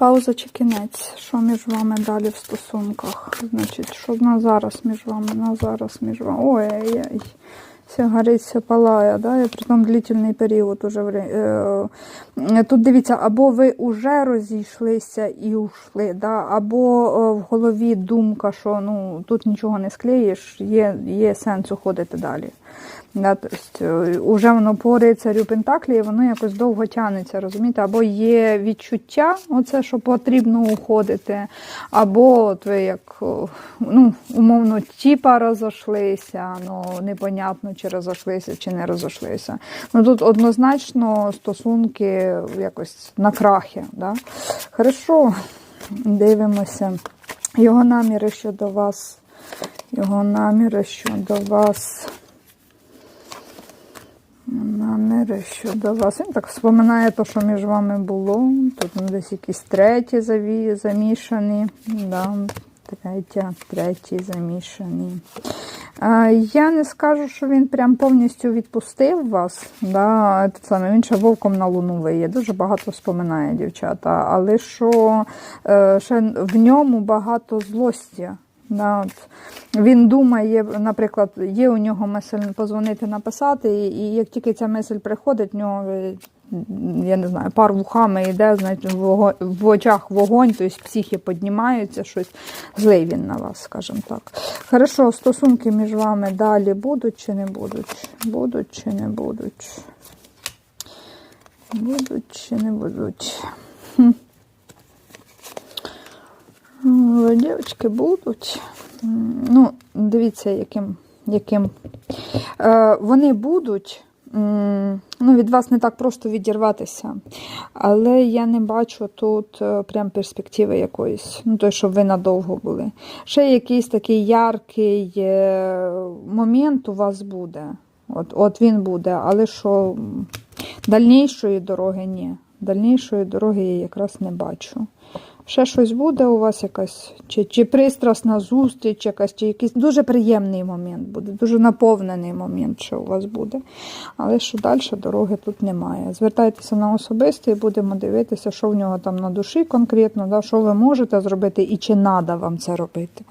Пауза чи кінець? Що між вами далі в стосунках? Значить, що на зараз між вами, на зараз між вами. Ой-ой-ой. Все горить, все палає, да? і притом длительний період уже. вре- е, Тут дивіться, або ви вже розійшлися і ушли, да? або е, в голові думка, що ну, тут нічого не склеїш, є, є сенс уходити далі. Да, тобто, уже воно по рицарю Пентаклі, і воно якось довго тягнеться, розумієте? Або є відчуття, оце, що потрібно уходити, або от ви як ну, умовно, тіпа розійшлися, ну непонятно, чи розійшлися, чи не розійшлися. Ну тут однозначно стосунки якось на крахи. Да? Хорошо, дивимося. Його наміри щодо вас. Його наміри щодо вас. Наміри щодо вас. Він так вспоминає те, що між вами було. Тут десь якісь треті замішані. Да. Третя, третій замішаний. Я не скажу, що він прям повністю відпустив вас. Да, те саме, він ще вовком на луну виє. Дуже багато споминає дівчата. Але що е, ще в ньому багато злості. Да, от. Він думає, наприклад, є у нього мисль позвонити, написати, і, і як тільки ця мисль приходить, в нього, е, я не знаю, пар вухами йде, значить, в, в очах вогонь, тобто психи піднімаються, щось злий він на вас, скажімо так. Хорошо, стосунки між вами далі будуть чи не будуть? Будуть чи не будуть? Будуть чи не будуть? Хм. Дівчатки будуть. Ну, дивіться, яким. яким. Е, вони будуть. Ну, від вас не так просто відірватися. Але я не бачу тут е, прям перспективи якоїсь. Ну, той, щоб ви надовго були. Ще якийсь такий яркий е, момент у вас буде. От, от він буде, але що дальнішої дороги ні. Дальнішої дороги я якраз не бачу. Ще щось буде у вас якась, чи, чи пристрасна зустріч, якась, чи якийсь дуже приємний момент буде, дуже наповнений момент, що у вас буде. Але що далі дороги тут немає. Звертайтеся на особисте і будемо дивитися, що в нього там на душі конкретно, да, що ви можете зробити і чи треба вам це робити.